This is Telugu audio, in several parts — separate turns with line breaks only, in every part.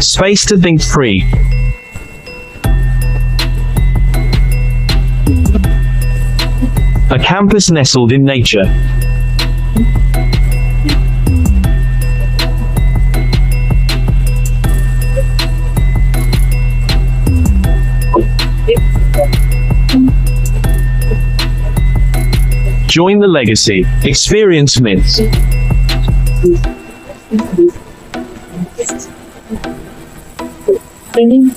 Space to think free. A campus nestled in nature. Join the legacy. Experience myths.
Training.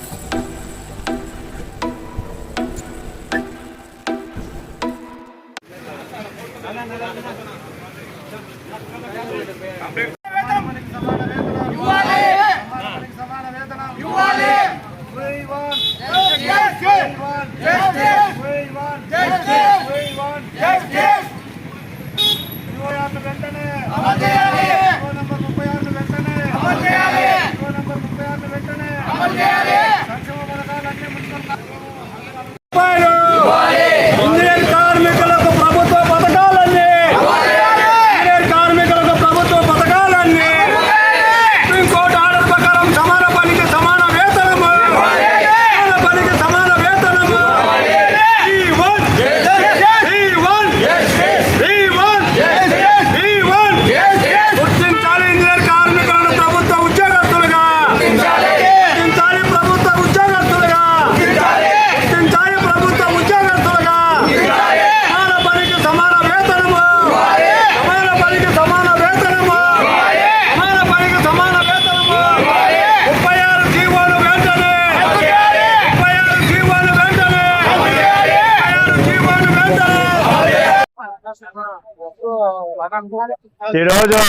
ఈరోజు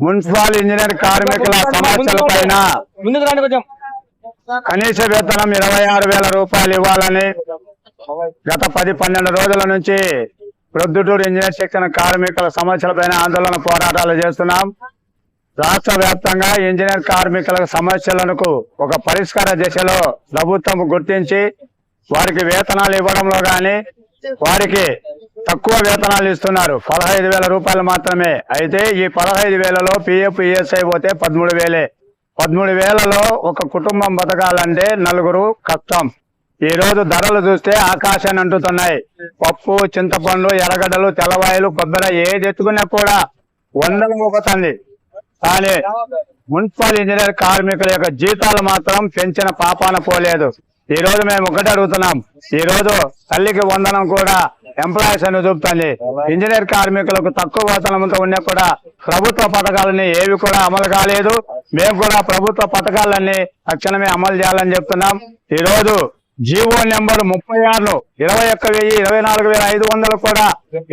మున్సిపల్ ఇంజనీర్ కార్మికుల సమస్యల పైన కనీస వేతనం ఇరవై ఆరు వేల రూపాయలు ఇవ్వాలని గత పది పన్నెండు రోజుల నుంచి ప్రొద్దుటూరు ఇంజనీర్ శిక్షణ కార్మికుల సమస్యల పైన ఆందోళన పోరాటాలు చేస్తున్నాం. రాష్ట్ర వ్యాప్తంగా ఇంజనీర్ కార్మికుల సమస్యలకు ఒక పరిష్కార దిశలో ప్రభుత్వం గుర్తించి వారికి వేతనాలు ఇవ్వడంలో గాని వారికి తక్కువ వేతనాలు ఇస్తున్నారు. పదహైదు వేల రూపాయలు మాత్రమే. అయితే ఈ పదహైదు వేలలో పిఎఫ్ ఈఎస్ఐ పోతే పదమూడు వేలే. పదమూడు వేలలో ఒక కుటుంబం బతకాలంటే నలుగురు కష్టం. ఈ రోజు ధరలు చూస్తే ఆకాశాన్ని అంటుతున్నాయి. పప్పు చింతపండు ఎర్రగడ్డలు తెల్లవాయలు కొబ్బరి ఏది ఎత్తుకున్నా కూడా వందలు మోగుతుంది. కానీ మున్సిపల్ ఇంజనీర్ కార్మికుల యొక్క జీతాలు మాత్రం పెంచిన పాపాన పోలేదు. ఈ రోజు మేము ఒకటి అడుగుతున్నాం. ఈ రోజు తల్లికి వందనం కూడా ఎంప్లాయీస్ అని చూపుతుంది ఇంజనీర్ కార్మికులకు తక్కువ వేతనంతో ఉన్నా కూడా ప్రభుత్వ పథకాలని ఏవి కూడా అమలు కాలేదు. మేము కూడా ప్రభుత్వ పథకాలన్నీ తక్షణమే అమలు చేయాలని చెప్తున్నాం. ఈ రోజు జీవో నెంబర్ ముప్పై ఆరును ఇరవై ఒక్క వెయ్యి ఇరవై నాలుగు వేల ఐదు వందలు కూడా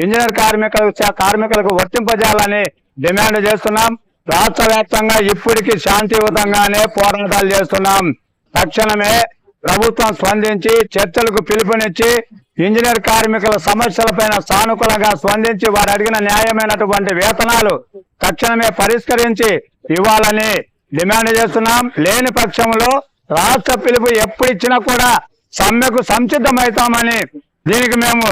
ఇంజనీర్ కార్మికులకు కార్మికులకు వర్తింపజేయాలని డిమాండ్ చేస్తున్నాం. రాష్ట్ర వ్యాప్తంగా ఇప్పటికి శాంతియుతంగానే పోరాటాలు చేస్తున్నాం. తక్షణమే ప్రభుత్వం స్పందించి చర్చలకు పిలుపునిచ్చి ఇంజనీర్ కార్మికుల సమస్యలపైన సానుకూలంగా స్పందించి వారు అడిగిన న్యాయమైనటువంటి వేతనాలు తక్షణమే పరిష్కరించి ఇవ్వాలని డిమాండ్ చేస్తున్నాం. లేని పక్షంలో రాష్ట్ర పిలుపు ఎప్పుడు ఇచ్చినా కూడా సమ్మెకు సంసిద్ధమవుతామని దీనికి మేము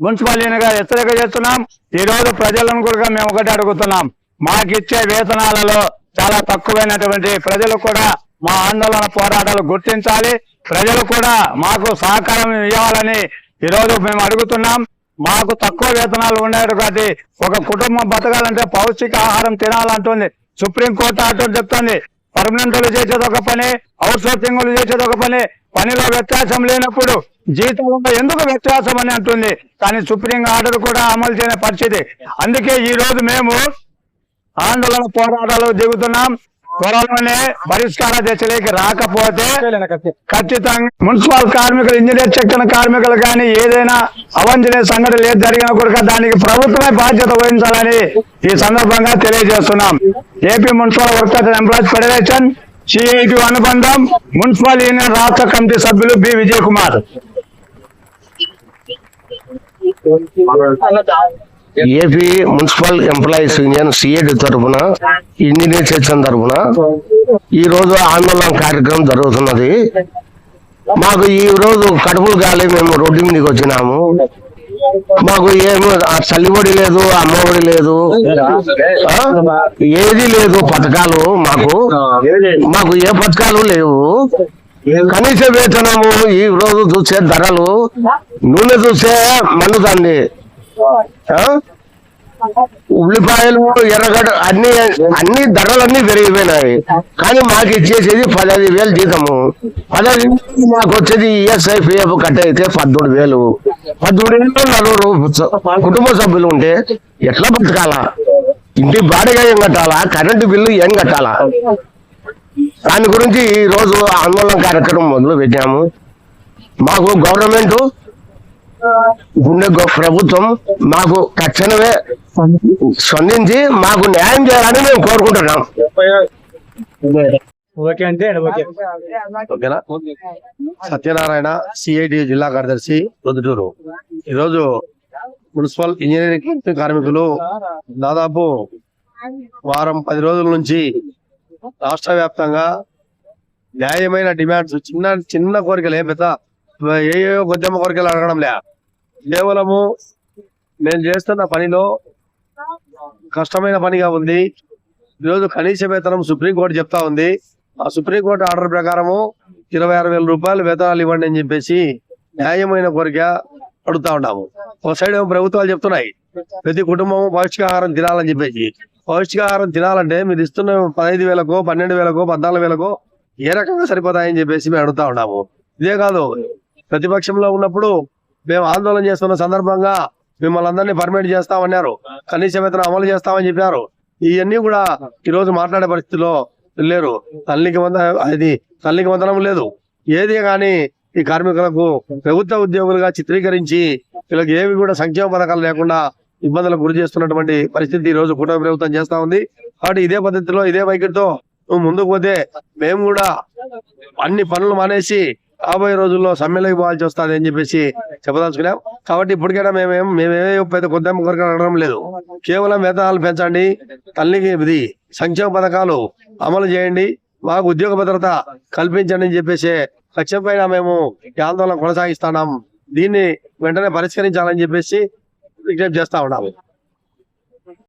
మున్సిపాలిటీగా హెచ్చరిక చేస్తున్నాం. ఈ రోజు ప్రజలను కూడా మేము ఒకటి అడుగుతున్నాం. మాకిచ్చే వేతనాలలో చాలా తక్కువైనటువంటి ప్రజలు కూడా మా ఆందోళన పోరాటాలు గుర్తించాలి. ప్రజలు కూడా మాకు సహకారం ఇవ్వాలని ఈ రోజు మేము అడుగుతున్నాం మాకు తక్కువ వేతనాలు ఉన్నాయి కాబట్టి ఒక కుటుంబం బతకాలంటే పౌష్టిక ఆహారం తినాలంటుంది. సుప్రీంకోర్టు ఆర్డర్ చెప్తుంది పర్మనెంట్లు చేసేది ఒక పని అవుట్ సోర్సింగ్ చేసేది ఒక పని పనిలో వ్యత్యాసం లేనప్పుడు జీతం ఎందుకు వ్యత్యాసం అని అంటుంది. కానీ సుప్రీం ఆర్డర్ కూడా అమలు చేయని పరిస్థితి. అందుకే ఈ రోజు మేము ఆందోళన పోరాటాలు దిగుతున్నాం. త్వరలోనే పరిష్కార దశలోకి రాకపోతే ఖచ్చితంగా మున్సిపల్ కార్మికులు ఇంజనీర్ శిక్షణ కార్మికులు కానీ ఏదైనా అవంజనీయ సంఘటన ఏది జరిగినా కూడా దానికి ప్రభుత్వమే బాధ్యత వహించాలని ఈ సందర్భంగా తెలియజేస్తున్నాం. AP municipal workers employees federation CIT అనుబంధం మున్సిపల్ యూనియన్ రాష్ట్ర కమిటీ సభ్యులు B. Vijay Kumar
AP municipal employees union CID తరఫున ఇంజనీర్ సెక్షన్ తరఫున ఈ రోజు ఆందోళన కార్యక్రమం జరుగుతున్నది. మాకు ఈ రోజు కడుపులు గాలి మేము రోడ్డు మీదకి వచ్చినాము. మాకు ఏమి ఆ చల్లిబడి లేదు అమ్మఒడి లేదు ఏది లేదు పథకాలు మాకు. మాకు ఏ పథకాలు లేవు. కనీస వేతనము ఈ రోజు చూసే ధరలు నూనె చూసే మండుతుంది ఉల్లిపాయలు ఎర్రగడ్డ అన్ని అన్ని ధరలన్నీ పెరిగిపోయినాయి. కానీ మాకు ఇచ్చేసేది పదహైదు వేలు జీతము. పదహైదు వేలు మాకు వచ్చేది ఈఎస్ఐ పిఎఫ్ కట్ అయితే పద్దెనిమిది వేలు. పద్దెనిమిది వేలు నలుగురు కుటుంబ సభ్యులు ఉంటే ఎట్లా బతకాలా? ఇంటి బాడిగా ఏం కట్టాలా? కరెంటు బిల్లు ఏం కట్టాలా? దాని గురించి ఈ రోజు ఆందోళన కార్యక్రమం మొదలు పెట్టాము మాకు గవర్నమెంట్ గుండె గొ- ప్రభుత్వం మాకు తక్షణమే స్పందించి మాకు న్యాయం చేయాలని మేము కోరుకుంటున్నాం.
ఓకేనా? సత్యనారాయణ సిఐటి జిల్లా కార్యదర్శి ప్రొద్దుటూరు ఈరోజు మున్సిపల్ ఇంజనీరింగ్ కార్మికులు దాదాపు వారం పది రోజుల నుంచి రాష్ట్ర వ్యాప్తంగా న్యాయమైన డిమాండ్స్ చిన్న చిన్న కోరికలు ఏం పెద్ద ఏ ఏ గొద్దెమ్మ కోరికలు అడగడం లే. కేవలము నేను చేస్తున్న పనిలో కష్టమైన పనిగా ఉంది. ఈరోజు కనీస వేతనం సుప్రీంకోర్టు చెప్తా ఉంది. ఆ సుప్రీంకోర్టు ఆర్డర్ ప్రకారము ఇరవై ఆరు వేల రూపాయలు వేతనాలు ఇవ్వండి అని చెప్పేసి న్యాయమైన కోరిక అడుగుతా ఉన్నాము. ఒక సైడ్ ప్రభుత్వాలు చెప్తున్నాయి. ప్రతి కుటుంబం పౌష్టికాహారం తినాలని చెప్పేసి. పౌష్టికాహారం తినాలంటే మీరు ఇస్తున్న పదహైదు వేలకో పన్నెండు వేలకో పద్నాలుగు వేలకో ఏ రకంగా సరిపోతాయని చెప్పేసి మేము అడుగుతా ఉన్నాము. ఇదే కాదు ప్రతిపక్షంలో ఉన్నప్పుడు మేము ఆందోళన చేస్తున్న సందర్భంగా మిమ్మల్ని అందరినీ పర్మిట్ చేస్తామన్నారు కనీస వేతనం అమలు చేస్తామని చెప్పారు. ఇవన్నీ కూడా ఈ రోజు మాట్లాడే పరిస్థితిలో లేరు. తల్లికి వంద అది తల్లికి వందనం లేదు. ఏది కానీ ఈ కార్మికులకు ప్రభుత్వ ఉద్యోగులుగా చిత్రీకరించి వీళ్ళకి ఏవి కూడా సంక్షేమ పథకాలు లేకుండా ఇబ్బందులకు గురి చేస్తున్నటువంటి పరిస్థితి ఈ రోజు కుటుంబ ప్రభుత్వం చేస్తా ఉంది. కాబట్టి ఇదే పద్ధతిలో ఇదే వైఖరితో ముందుకు పోతే మేము కూడా అన్ని పనులు మానేసి రాబోయే రోజుల్లో సమ్మెలోకి పోవాల్సి వస్తుంది అని చెప్పేసి చెప్పదలుచుకున్నాం. కాబట్టి ఇప్పటికైనా మేమేం మేమేమే పెద్ద కొద్ది కొరకు అడగడం లేదు. కేవలం వేతనాలు పెంచండి తల్లికి ఇది సంక్షేమ పథకాలు అమలు చేయండి మాకు ఉద్యోగ భద్రత కల్పించండి అని చెప్పేసి లక్ష్యంపైన మేము ఈ ఆందోళన కొనసాగిస్తున్నాం. దీన్ని వెంటనే పరిష్కరించాలని చెప్పేసి విజ్ఞప్తి చేస్తా ఉన్నాము.